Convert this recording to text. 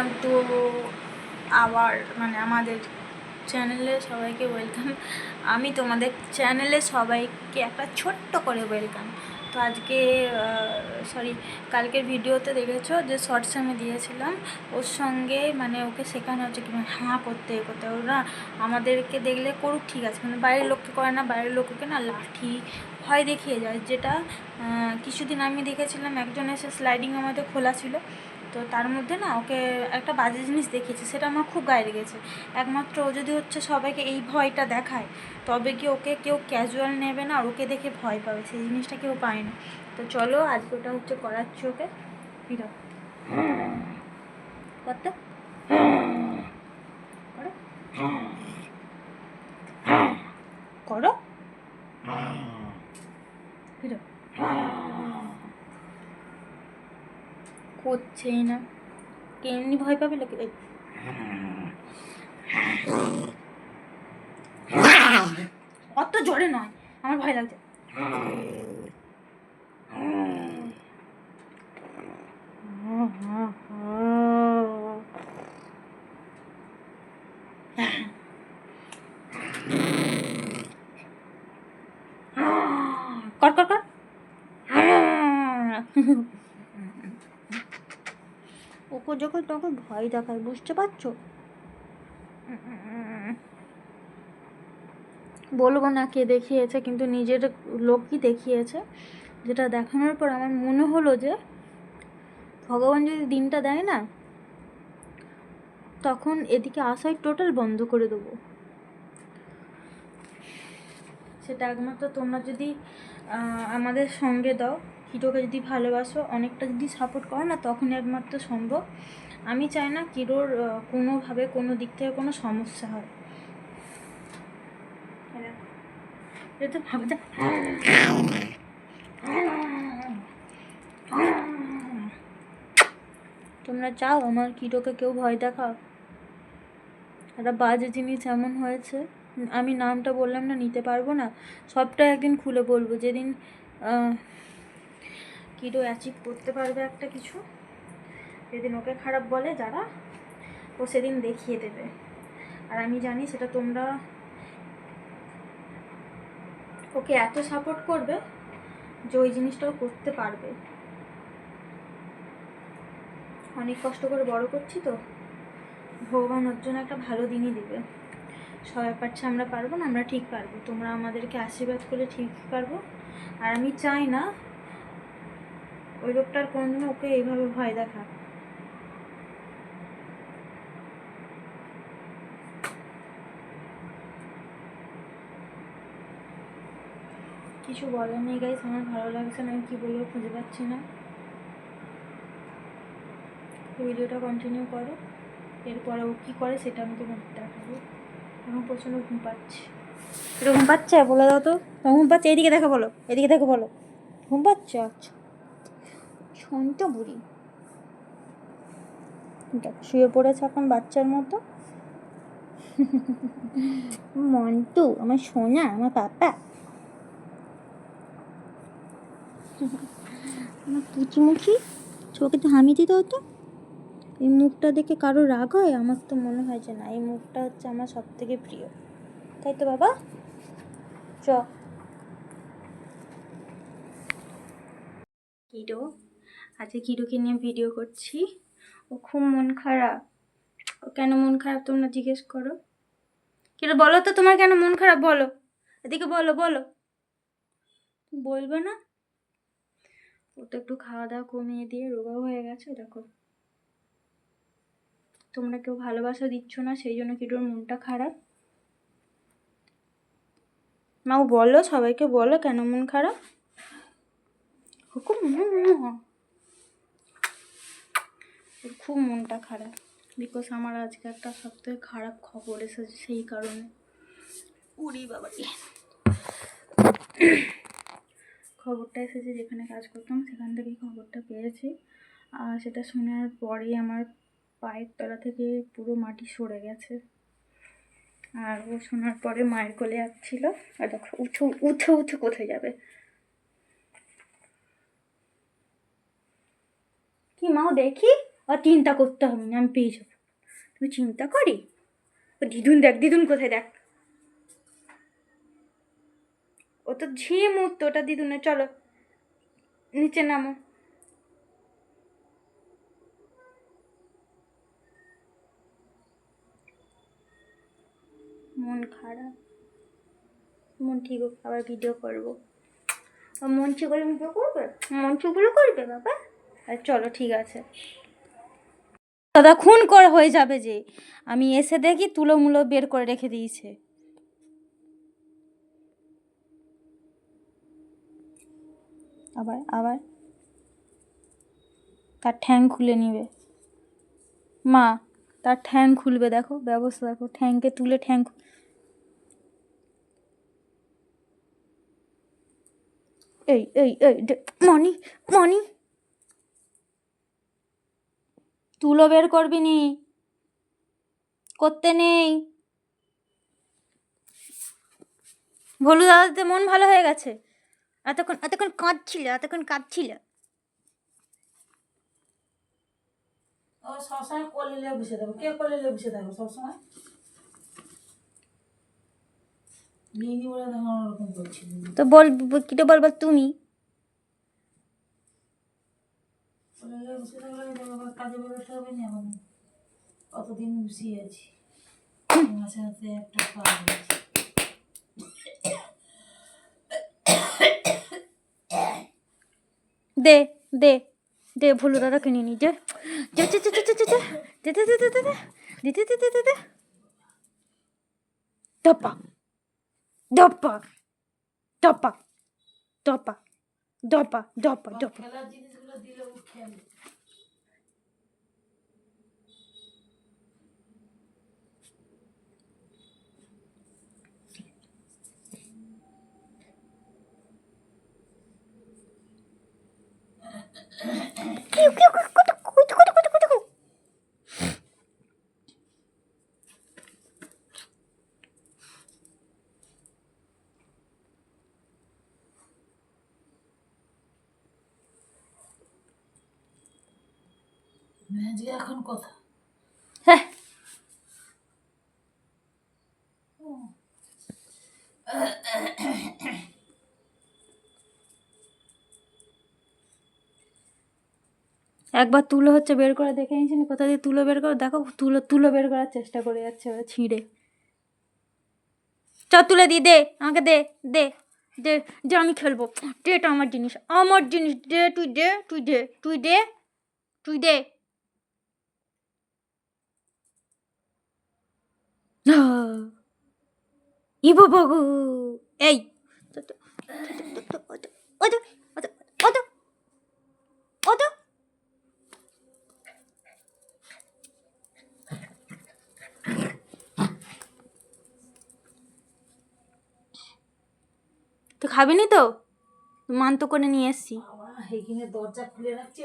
Welcome to our মানে আমাদের চ্যানেলে সবাইকে ওয়েলকাম আমি তোমাদের চ্যানেলে সবাইকে একটা ছোট্ট করে ওয়েলকাম তো আজকে সরি কালকের ভিডিওতে দেখেছ যে শর্টস আমি দিয়েছিলাম। ওর সঙ্গে মানে ওকে শেখানো হচ্ছে কি হাঁ করতে, এ করতে। ওরা আমাদেরকে দেখলে করুক, ঠিক আছে। মানে বাইরের লোককে করে না, বাইরের লোককে না লাঠি ভয় দেখিয়ে যায়। যেটা কিছুদিন আমি দেখেছিলাম, একজন এসে স্লাইডিং আমাদের খোলা ছিল। তো তার মধ্যে না ওকে একটা বাজে জিনিস দেখিয়েছে সেটা আমার খুব গায়ে লেগেছে। একমাত্র ও যদি হচ্ছে সবাইকে এই ভয়টা দেখায় তবে কি ওকে কেউ ক্যাজুয়াল নেবে না? আর ওকে দেখে ভয় পাবে সেই জিনিসটা কেউ পায় না। তো চলো আজকে ওটা হচ্ছে করাচ্ছি ওকে। ফিরো করতে করো করো ফিরো করছেই না। কেমনি ভয় পাবে লোকে। অত জোরে নয়, আমার ভয় লাগছে। কর কর কর। যখন তখন ভয় দেখায়, বুঝতে পারছ? বলব না কে দেখিয়েছে, কিন্তু নিজের লোকই দেখিয়েছে। যেটা দেখানোর পর আমার মনে হলো যে, ভগবান যদি দিনটা দেয় না, তখন এদিকে আসাই টোটাল বন্ধ করে দেবো। সেটা একমাত্র তোমরা যদি আমাদের সঙ্গে দাও। হিরোকে যদি ভালোবাসো, অনেকটা যদি সাপোর্ট করো, না তখনই একমাত্র সম্ভব। আমি চাই না কিরোর কোনোভাবে কোনো দিক থেকে কোনো সমস্যা হয়। তোমরা চাও আমার কিটোকে কেউ ভয় দেখাও একটা বাজে জিনিস এমন হয়েছে, আমি নামটা বললাম না, নিতে পারব না। সবটা একদিন খুলে বলব। যেদিন কিরো অ্যাচিভ করতে পারবে একটা কিছু। যেদিন ওকে খারাপ বলে যারা, ও সেদিন দেখিয়ে দেবে। আর আমি জানি সেটা তোমরা ওকে এত সাপোর্ট করবে যে ওই জিনিসটাও করতে পারবে। অনেক কষ্ট করে বড় করছি তো। ভগবান ওর জন্য একটা ভালো দিনই দেবে। সবাই পারছে আমরা পারব না, আমরা ঠিক পারব। তোমরা আমাদেরকে আশীর্বাদ করলে ঠিক পারব। আর আমি চাই না ওই লোকটার কোনোদিনও ওকে এইভাবে ভয় দেখা। কিছু বলার নেই গাইস আমার ভালো লাগছে না, আমি কী বলব খুঁজে পাচ্ছি না। ভিডিওটা কন্টিনিউ করো, এরপরে ও কী করে সেটা আমি তোমাকে দেখাবো। এখন প্রচণ্ড ঘুম পাচ্ছে। এটা ঘুম পাচ্ছে? বলে দাও তো। তোমার ঘুম পাচ্ছে? এদিকে দেখো বলো এদিকে দেখো বলো। ঘুম পাচ্ছে? আচ্ছা। সন্ত বুড়ি দেখো, শুয়ে পড়েছে এখন বাচ্চার মতো। মন্টু, আমার সোনা, আমার পাপা। আমার পুচিমুখী, চোখে তো হামি দিতে হতো। এই মুখটা দেখে কারও রাগ হয়? আমার তো মনে হয় যে না, এই মুখটা হচ্ছে আমার সব থেকে প্রিয়। তাই তো, বাবা? চ। কিরো আজকে কিরোকে নিয়ে ভিডিও করছি। ও খুব মন খারাপ। ও কেন মন খারাপ তোমরা জিজ্ঞেস করো। কিরো, বলো তো তোমার কেন মন খারাপ? বলো। এদিকে বলো বলো। বলবে না? ও তো একটু খাওয়া দাওয়া কমিয়ে দিয়ে রোগা হয়ে গেছে, দেখো। তোমরা কেউ ভালোবাসা দিচ্ছ না, সেই জন্য কিটোর মনটা খারাপ? মাও বলো, সবাইকে বলো কেন মন খারাপ? হুকুম ওর খুব মনটা খারাপ। বিকজ আমার আজকে একটা সবথেকে খারাপ খবর এসেছে সেই কারণে। উড়ি বাবাটি খবরটা এসেছে যেখানে কাজ করতাম, সেখান থেকেই খবরটা পেয়েছি। আর সেটা শোনার পরেই আমার পায়ের তলা থেকে পুরো মাটি সরে গেছে। আর ও শোনার পরে মায়ের কোলে যাচ্ছিল আর দেখো, উঠো, উঠে উঠে, কোথায় যাবে? কি মাও দেখি? আর চিন্তা করতে হবে না, আমি পেয়ে যাব। তুমি চিন্তা করি? ও দিদুন দেখ, দিদুন কোথায় দেখ? ও তো ঝিম উঠতো, ওটা দিদুনে চলো, নিচে নামো। মন খারাপ। মন ঠিক আবার ভিডিও করব। মন হলে ভিডিও করবে? মন হলে করবে বাবা? আর চলো, ঠিক আছে। দাদা, খুন করা হয়ে যাবে যে। আমি এসে দেখি তুলো মুলো বের করে রেখে দিয়েছে। আবার আবার। তার ঠ্যাং খুলে নিবে। মা, তার ঠ্যাং খুলবে, দেখো, ব্যবস্থা দেখো, ঠ্যাংকে তুলে ঠ্যাং এই এই এই মনি মনি তুলো বের করবি নি। করতে নেই। ভলু দাদাতে মন ভালো হয়ে গেছে। এতক্ষণ এতক্ষণ কাঁদছিল এতক্ষণ কাঁদছিল। ও সবসময় কলিলে বসে থাকো। কে কলিলে বসে থাকো সবসময়? তো বল কিটা বলব তুমি কলিলে বসে থাকলে দেখো আবার কতদিন বসিয়ে আছি মাসে হাতে একটা কাজ হয়েছে দে দে দে ভুলু দাদা কিনে নি দে দে দে দে দে দে দে দে দে দে দে দে দে দপা দপা দপা ডপা হ্যাঁ। একবার তুলো হচ্ছে বের করে দেখে নিয়েছি কোথা দিয়ে তুলো বের করে? দেখো, তুলো তুলো বের করার চেষ্টা করে যাচ্ছে ওরা ছিঁড়ে। চ, তুলে দি, দে, আমাকে দে দে দে যে আমি খেলব। এটা আমার জিনিস আমার জিনিস, দে, তুই দে তুই দে তুই দে তুই দে। ইবু বগু এই। তো খাবি নি তো? মান তো করে নিয়ে এসছি। দরজা খুলে রাখছে